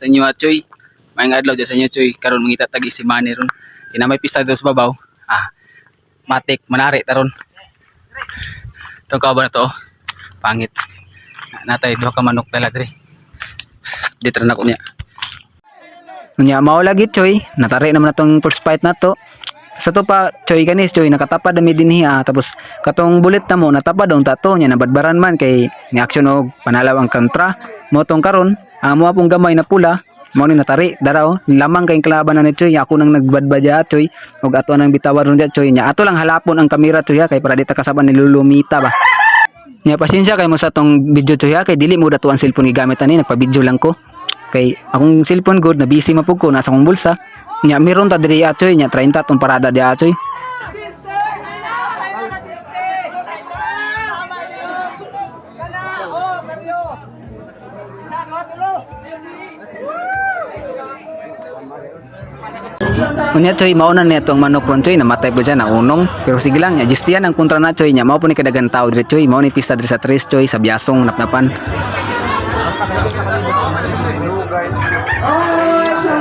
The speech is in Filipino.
sa inyo at Choy. Maayong adlaw dyan sa inyo Choy. Karon mangita tagi si Manny ron. Kina may pista dito sa babaw. Ah, matik, manari taron. Itong kauban na to. Pangit. Na- Natay, duha ka manok dala dre. Dito na ko niya. Unya mao lagi choy, natari naman natong first fight na to. Sa to pa choy kanis choy nakatapad na dinhi ah. tapos katong bullet na mo natapad daw tato nya nabadbaran man kay ni action og panalaw ang kontra. Mo tong karon, amo pong gamay na pula mo ni natari daraw lamang kay kalaban na ni choy ako nang nagbadbadya choy og ato nang bitawan ron choy nya ato lang halapon ang kamera choy kay para di ta kasaban ni Lulumita ba. Nya pasensya kay mo sa tong video choy kay dili mo dato ang cellphone gigamit ani nagpa-video lang ko. Kay akong cellphone good na busy mapug ko nasa akong bulsa. Nya meron ta diri atoy nya 30 tong parada di atoy. Unya choy mauna niya tong manok ron choy namatay po siya na unong pero sige lang niya gistian ang kontra na choy niya mao po ni kadagan tao dire choy mao ni pista dire sa tres choy sa biasong napnapan. Oh,